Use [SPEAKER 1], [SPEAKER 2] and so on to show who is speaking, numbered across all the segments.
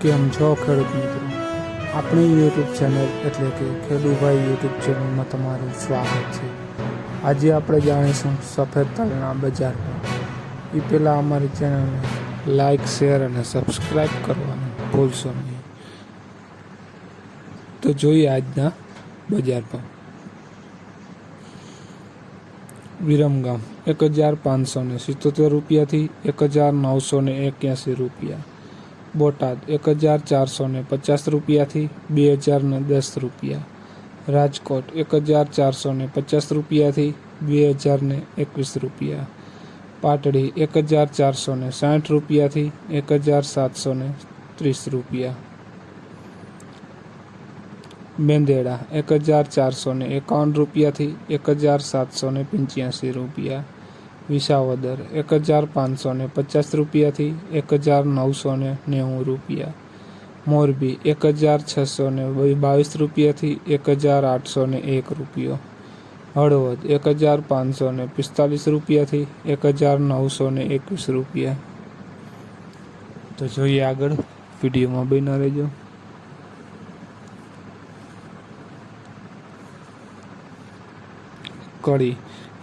[SPEAKER 1] કેમ છો ખેડૂત મિત્રો? આપણી યુટ્યુબ ચેનલ એટલે કે ખેડૂભાઈ યુટ્યુબ ચેનલમાં તમારું સ્વાગત છે. આજે આપણે જાણીશું સફેદ તલના બજાર એ પહેલાં અમારી ચેનલને લાઈક શેર અને સબસ્ક્રાઈબ કરવાનું ભૂલશો નહીં. તો જોઈએ આજના બજાર પર. વિરમગામ એક હજાર પાંચસો ને સિત્તોતેર રૂપિયાથી એક હજાર નવસો ને એક્યાસી રૂપિયા. બોટાદ એક હજાર ચારસો ને પચાસ રૂપિયાથી બે હજાર ને દસ રૂપિયા. રાજકોટ એક હજાર ચારસો ને પચાસ રૂપિયાથી બે હજાર ને એકવીસ રૂપિયા. પાટડી એક હજાર ચારસો ને સાઠ રૂપિયાથી એક હજાર સાતસો ને ત્રીસ રૂપિયા. મેંદેડા એક હજાર ચારસો ને એકાવન રૂપિયાથી એક હજાર સાતસો ને પંચ્યાસી રૂપિયા. વિસાવદર, એક હજાર પાંચસો ને પચાસ રૂપિયાથી એક હજાર નવસો ને નેવું રૂપિયા. મોરબી, એક હજાર છસો ને બાવીસ રૂપિયાથી એક હજાર આઠસો ને એક રૂપિયો. હળવદ, એક હજાર પાંચસો ને પિસ્તાલીસ રૂપિયાથી એક હજાર નવસો ને એકવીસ રૂપિયા. તો જોઈએ આગળ, વિડીયોમાં બન્યા રહેજો. કડી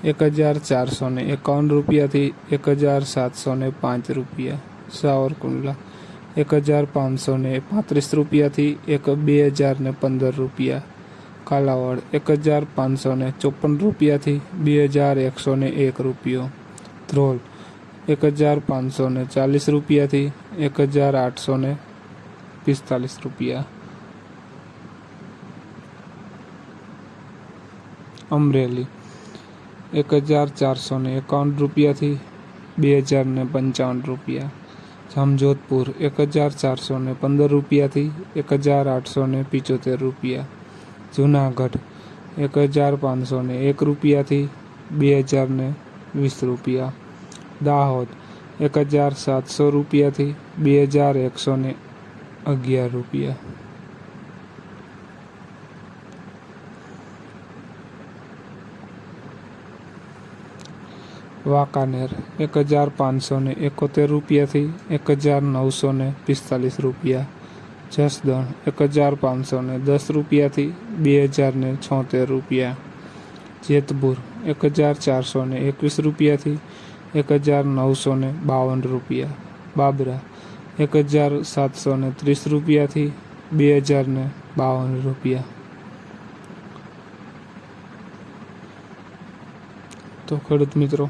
[SPEAKER 1] એક હજાર ચારસો ને એકાવન રૂપિયાથી એક હજાર સાતસો ને પાંચ રૂપિયા. સાવરકુંડલા, એક હજાર પાંચસો ને પાંત્રીસ રૂપિયાથી એક બે હજાર ને પંદર રૂપિયા. કાલાવડ, એક હજાર પાંચસો ને ચોપન રૂપિયાથી બે હજાર એકસો ને એક રૂપિયો. ધ્રોલ, એક હજાર પાંચસો ને ચાલીસ રૂપિયાથી એક હજાર આઠસો ને પિસ્તાલીસ રૂપિયા. અમરેલી એક હજાર ચારસો ને એકાવન રૂપિયાથી બે હજાર ને પંચાવન રૂપિયા. જામજોધપુર એક હજાર ચારસો ને પંદર રૂપિયાથી એક હજાર આઠસો ને પિચોતેર રૂપિયા. જુનાગઢ એક હજાર પાંચસો ને એક રૂપિયાથી બે હજાર ને વીસ રૂપિયા. દાહોદ એક હજાર સાતસો રૂપિયાથી બે હજાર એકસો ને અગિયાર રૂપિયા. વાંકાનેર એક હજાર પાંચસો ને એકોતેર રૂપિયાથી એક હજાર નવસો ને પિસ્તાલીસ રૂપિયા. જસદણ એક હજાર પાંચસો ને દસ રૂપિયાથી બે હજાર ને છોતેર રૂપિયા. જેતપુર એક હજાર ચારસો ને એકવીસ રૂપિયાથી એક હજાર નવસો ને બાવન રૂપિયા. બાબરા એક હજાર સાતસો ને ત્રીસ રૂપિયાથી બે હજાર ને બાવન રૂપિયા. તો ખેડૂત મિત્રો